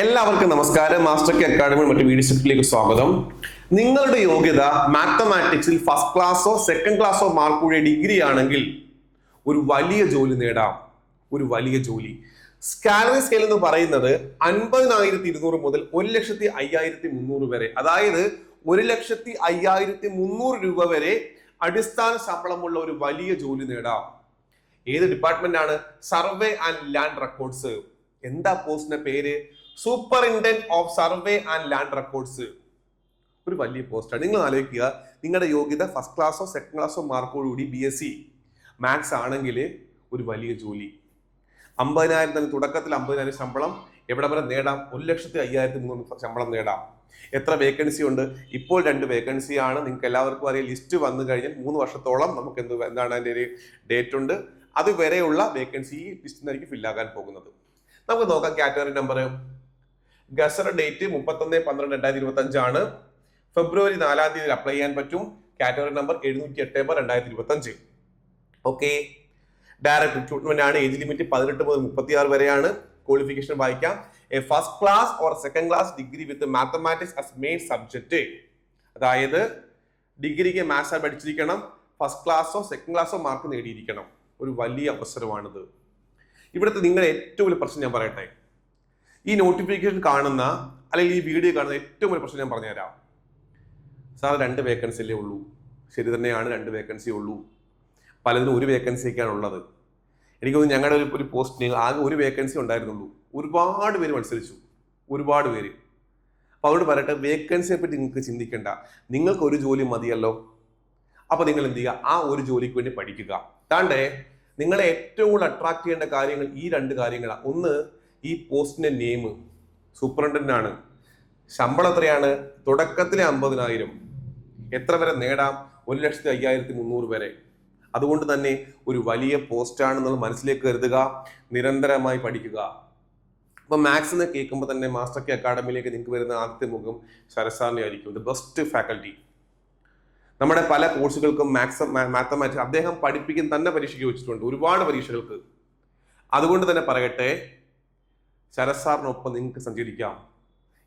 എല്ലാവർക്കും നമസ്കാരം. Master K academy മറ്റു വീഡിയോസിലേക്ക് സ്വാഗതം. നിങ്ങളുടെ യോഗ്യത മാത്തമാറ്റിക്സിൽ ഫസ്റ്റ് ക്ലാസ്സോ സെക്കൻഡ് ക്ലാസ്സോ മാർക്ക് കൂടിയ ഡിഗ്രി ആണെങ്കിൽ ഒരു വലിയ ജോലി നേടാം. ഒരു വലിയ ജോലി. സ്കാലറി സ്കെയിൽ എന്ന് പറയുന്നത് അൻപതിനായിരത്തി ഇരുന്നൂറ് മുതൽ ഒരു ലക്ഷത്തി അയ്യായിരത്തി മുന്നൂറ് വരെ. അതായത് ഒരു ലക്ഷത്തി അയ്യായിരത്തി മുന്നൂറ് രൂപ വരെ അടിസ്ഥാന ശമ്പളമുള്ള ഒരു വലിയ ജോലി നേടാം. ഏത് ഡിപ്പാർട്ട്മെന്റ് ആണ്? സർവേ ആൻഡ് ലാൻഡ് റെക്കോർഡ്സ് എന്താ പോസ്റ്റിന്റെ പേര്? Superintendent of survey and land records ഒരു വലിയ പോസ്റ്റാണ് നിങ്ങൾ ആലോചിക്കുക നിങ്ങളുടെ യോഗ്യത ഫസ്റ്റ് ക്ലാസ്സോ സെക്കൻഡ് ക്ലാസ്സോ മാർക്കോടുകൂടി ബി എസ് സി മാത്സ് ആണെങ്കിൽ ഒരു വലിയ ജോലി. അമ്പതിനായിരം തന്നെ തുടക്കത്തിൽ അമ്പതിനായിരം ശമ്പളം. എവിടെ വരെ നേടാം? ഒരു ലക്ഷത്തി അയ്യായിരത്തി മുന്നൂറ് ശമ്പളം നേടാം. എത്ര വേക്കൻസി ഉണ്ട്? ഇപ്പോൾ രണ്ട് വേക്കൻസി ആണ്. നിങ്ങൾക്ക് എല്ലാവർക്കും അറിയാം ലിസ്റ്റ് വന്നു കഴിഞ്ഞാൽ മൂന്ന് വർഷത്തോളം നമുക്ക് എന്ത് എന്താണ് അതിന്റെ ഒരു ഡേറ്റ് ഉണ്ട്. അതുവരെയുള്ള വേക്കൻസി ലിസ്റ്റിൽ നിന്നായിരിക്കും ഫില്ലാകാൻ പോകുന്നത്. നമുക്ക് നോക്കാം കാറ്റഗറി നമ്പർ ഗസറ ഡേറ്റ് മുപ്പത്തൊന്ന് പന്ത്രണ്ട് രണ്ടായിരത്തി ഇരുപത്തി അഞ്ചാണ് ഫെബ്രുവരി നാലാം തീയതി അപ്ലൈ ചെയ്യാൻ പറ്റും. കാറ്റഗറി നമ്പർ എഴുന്നൂറ്റി എട്ട് ബാർ രണ്ടായിരത്തി ഇരുപത്തി അഞ്ച് ഓക്കെ ഡയറക്ട് റിക്രൂട്ട്മെന്റ് ആണ്. ഏജ് ലിമിറ്റ് പതിനെട്ട് മുതൽ മുപ്പത്തി ആറ് വരെയാണ്. ക്വാളിഫിക്കേഷൻ വായിക്കാം. A first class or second class degree with mathematics as main subject അതായത് ഡിഗ്രിക്ക് മാത്സ് പഠിച്ചിരിക്കണം. ഫസ്റ്റ് ക്ലാസ്സോ സെക്കൻഡ് ക്ലാസ്സോ മാർക്ക് നേടിയിരിക്കണം. ഒരു വലിയ അവസരമാണിത്. ഇവിടുത്തെ നിങ്ങളുടെ ഏറ്റവും വലിയ പ്രശ്നം ഞാൻ പറയട്ടെ. ഈ നോട്ടിഫിക്കേഷൻ കാണുന്ന അല്ലെങ്കിൽ ഈ വീഡിയോ കാണുന്ന ഏറ്റവും വലിയ പ്രശ്നം ഞാൻ പറഞ്ഞുതരാം. സാർ രണ്ട് വേക്കൻസി അല്ലേ ഉള്ളൂ. ശരി തന്നെയാണ് രണ്ട് വേക്കൻസി ഉള്ളൂ. പലതിനും ഒരു വേക്കൻസി വേക്കൻസിയൊക്കെയാണ് ഉള്ളത്. എനിക്ക് തോന്നുന്നു ഞങ്ങളുടെ ഒരു ഒരു പോസ്റ്റിന് ആകെ ഒരു വേക്കൻസി ഉണ്ടായിരുന്നുള്ളൂ. ഒരുപാട് പേര് മത്സരിച്ചു. ഒരുപാട് പേര്. അപ്പോൾ അവരോട് പറയട്ടെ വേക്കൻസിയെ പറ്റി നിങ്ങൾക്ക് ചിന്തിക്കേണ്ട. നിങ്ങൾക്ക് ഒരു ജോലി മതിയല്ലോ. അപ്പോൾ നിങ്ങൾ എന്ത് ചെയ്യുക? ആ ഒരു ജോലിക്ക് വേണ്ടി പഠിക്കുക. താണ്ടേ നിങ്ങളെ ഏറ്റവും കൂടുതൽ അട്രാക്ട് ചെയ്യേണ്ട കാര്യങ്ങൾ ഈ രണ്ട് കാര്യങ്ങളാണ് ഒന്ന് ഈ പോസ്റ്റിന്റെ നെയിം സൂപ്രണ്ടന്റ് ആണ് ശമ്പളം എത്രയാണ്? തുടക്കത്തിലെ അമ്പതിനായിരം. എത്ര വരെ നേടാം? ഒരു ലക്ഷത്തി അയ്യായിരത്തി മുന്നൂറ് വരെ. അതുകൊണ്ട് തന്നെ ഒരു വലിയ പോസ്റ്റാണെന്നുള്ള മനസ്സിലേക്ക് കരുതുക. നിരന്തരമായി പഠിക്കുക. അപ്പൊ മാത്സ് എന്ന് കേൾക്കുമ്പോൾ തന്നെ മാസ്റ്റർ കെ അക്കാഡമിയിലേക്ക് നിങ്ങൾക്ക് വരുന്ന ആദ്യത്തെ മുഖം ശരസാറിനെ ആയിരിക്കും. ദ ബെസ്റ്റ് ഫാക്കൽറ്റി നമ്മുടെ പല കോഴ്സുകൾക്കും മാത്സ് മാത്തമാറ്റിക്സ് അദ്ദേഹം പഠിപ്പിക്കുന്ന തന്നെ പരീക്ഷയ്ക്ക് വെച്ചിട്ടുണ്ട്. ഒരുപാട് പരീക്ഷകൾക്ക്. അതുകൊണ്ട് തന്നെ പറയട്ടെ ശരസാറിനൊപ്പം നിങ്ങൾക്ക് സഞ്ചരിക്കാം.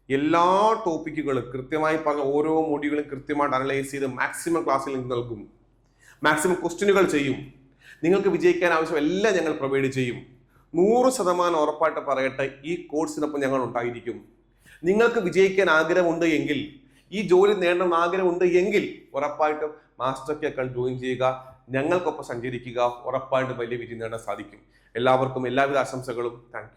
എല്ലാ ടോപ്പിക്കുകളും കൃത്യമായി പറഞ്ഞ ഓരോ മോഡ്യൂളും കൃത്യമായിട്ട് അനലൈസ് ചെയ്ത് മാക്സിമം ക്ലാസ്സിൽ നിങ്ങൾക്ക് നൽകും. മാക്സിമം ക്വസ്റ്റ്യനുകൾ ചെയ്യും. നിങ്ങൾക്ക് വിജയിക്കാൻ ആവശ്യം എല്ലാം ഞങ്ങൾ പ്രൊവൈഡ് ചെയ്യും. നൂറ് ശതമാനം ഉറപ്പായിട്ട് പറയട്ടെ ഈ കോഴ്സിനൊപ്പം ഞങ്ങൾ ഉണ്ടായിരിക്കും. നിങ്ങൾക്ക് വിജയിക്കാൻ ആഗ്രഹമുണ്ട് എങ്കിൽ ഈ ജോലി നേടണം ആഗ്രഹമുണ്ട് എങ്കിൽ ഉറപ്പായിട്ടും മാസ്റ്റർ കേക്കൾ ജോയിൻ ചെയ്യുക ഞങ്ങൾക്കൊപ്പം സഞ്ചരിക്കുക ഉറപ്പായിട്ടും വലിയ വിജയം നേടാൻ സാധിക്കും. എല്ലാവർക്കും എല്ലാവിധ ആശംസകളും. താങ്ക്